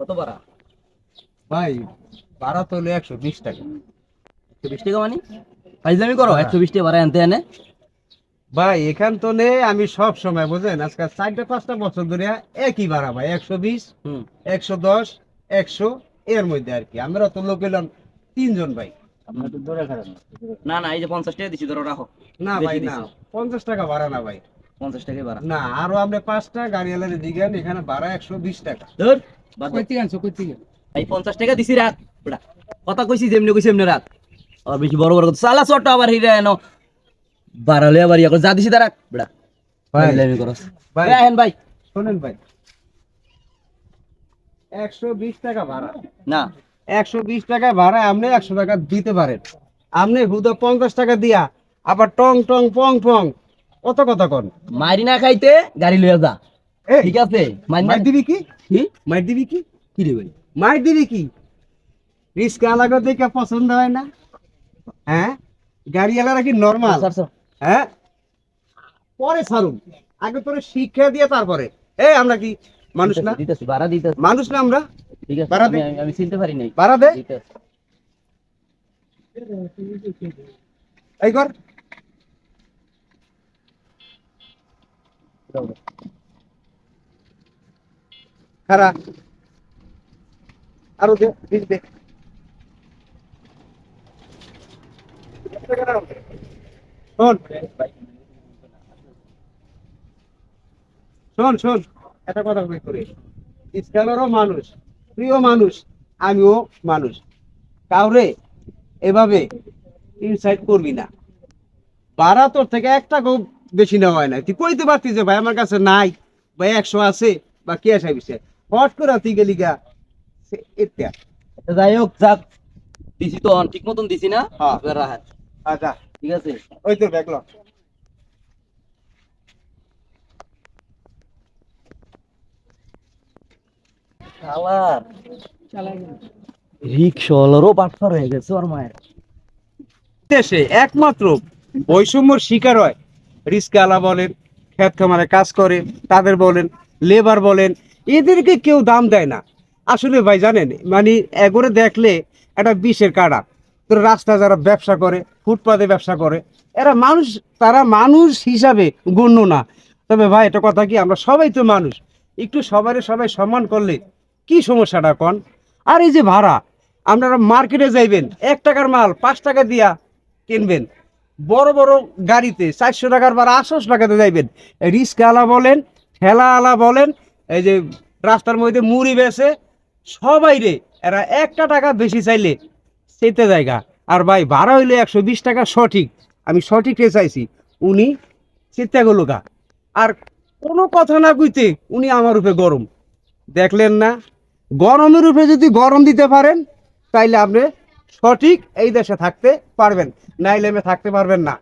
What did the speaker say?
কত ভাড়া? ভাই ভাড়া তো হলো একশো বিশ টাকা। একশো বিশ টাকা মানে? ফাইজলামি করো একশো বিশ টাকা ভাড়া আনতে আনে। ভাই এখান তো নেই আমি সব সময় বুঝেন আজকে চারটা পাঁচটা বছর ধরে একই ভাড়া ভাই একশো বিশ একশো দশ একশো এর মধ্যে আর কি। আমরা তো লোক এলাম তিনজন ভাই। না। না এই যে পঞ্চাশ টাকা দিচ্ছি ধরো রাখো। না ভাই না পঞ্চাশ টাকা ভাড়া না ভাই। পঞ্চাশ টাকাই ভাড়া। না আরও আমরা পাঁচটা গাড়ি এলারে দিঘান এখানে ভাড়া একশো বিশ টাকা। ধর বাদ দাও। এই পঞ্চাশ টাকা দিছি রাখ। বেটা কথা কইছি যেমনি কইছি এমনি রাত আর বেশি বড় বড় কথা চালা চট্ট আবার হিরা এনো বাড়ালে আবার ইয়া করে যা দিছি তা রাখ বেটা ভাই। ফাইজলামি করস। ভাই। আহেন ভাই। শোনেন ভাই। একশো বিশ টাকা ভাড়া। না। একশো বিশ টাকা ভাড়া আপনি একশো টাকা দিতে পারেন। আপনি হুদা পঞ্চাশ টাকা দিয়া আবার টং টং পং পং কত কথা কন? মারি না খাইতে গাড়ি লইয়া যা। ঠিক আছে? মারি দিবি কি? কি? মাইর দিবি কি? কি রে ভাই? মাইর দিবি কি? রিস্কা লাগো দেখে পছন্দ হয় না? হ্যাঁ? গাড়ি এলারা কি নর্মাল স্যার স্যার। হ্যাঁ? পরে ছাড়ুন। আগে তোরে শিক্ষা দিয়ে তারপরে। এই আমরা কি মানুষ না? দিতেছি ভাড়া দিতেছি। মানুষ না আমরা? ঠিক আছে ভাড়া দে। আমি- আমি- আমি চিনতে পারি নাই। ভাড়া দে। এই কর। খারা আরও দে বিশ দে। শোন। শোন শোন। একটা কথা কই করে। ইসকালেরও মানুষ প্রিয় মানুষ আমিও মানুষ। কাউরে এভাবে ইনসাইড করবি না। ভাড়া তোর থেকে এক টাকাও বেশি নেওয়া হয় না তুই কইতে পারতিস যে ভাই আমার কাছে নাই বা একশো আছে বা কে আসে বিষয় হট করে তুই গেলি গা যাই হোক যাক। দিছি তো ঠিক মতন দিছি না। হ্যাঁ। আচ্ছা। ঠিক আছে? ওই তোর ব্যাগ ল। শালার। রিক্সাওয়ালারও বাটফার হয়ে গেছে ওর মায়ের। দেশে একমাত্র বৈষম্যর শিকার হয়। রিস্কালা বলেন খেত খামারে কাজ করে তাদের বলেন লেবার বলেন এদেরকে কেউ দাম দেয় না। আসলে ভাই জানেন মানে এগোরে দেখলে একটা বিষের কাটা তোর রাস্তা যারা ব্যবসা করে, ফুটপাতে ব্যবসা করে, এরা মানুষ, তারা মানুষ হিসাবে গণ্য না। তবে ভাই এটা কথা কি, আমরা সবাই তো মানুষ। একটু সবাই সবাই সম্মান করলে কি সমস্যাটা কন? আর এই যে ভাড়া, আপনারা মার্কেটে যাইবেন, এক টাকার মাল পাঁচ টাকা দিয়া কিনবেন। বড় বড় গাড়িতে চারশো টাকার বা আটশো টাকাতে যাইবেন। রিক্সাওয়ালা বলেন ঠেলাওয়ালা বলেন, এই যে রাস্তার মধ্যে মুড়ি বেছে সবাই রে এরা একটা টাকা বেশি চাইলে সেতে জায়গা। আর ভাই, ভাড়া হইলে একশো বিশ টাকা সঠিক। আমি সঠিক চাইছি। উনি চিন্তা করল গা। আর কোনো কথা না বুঝতে উনি আমার উপরে গরম। দেখলেন না? গরমের উপরে যদি গরম দিতে পারেন, তাইলে আপনি সঠিক এই দেশে থাকতে পারবেন। নাইলে থাকতে পারবেন না।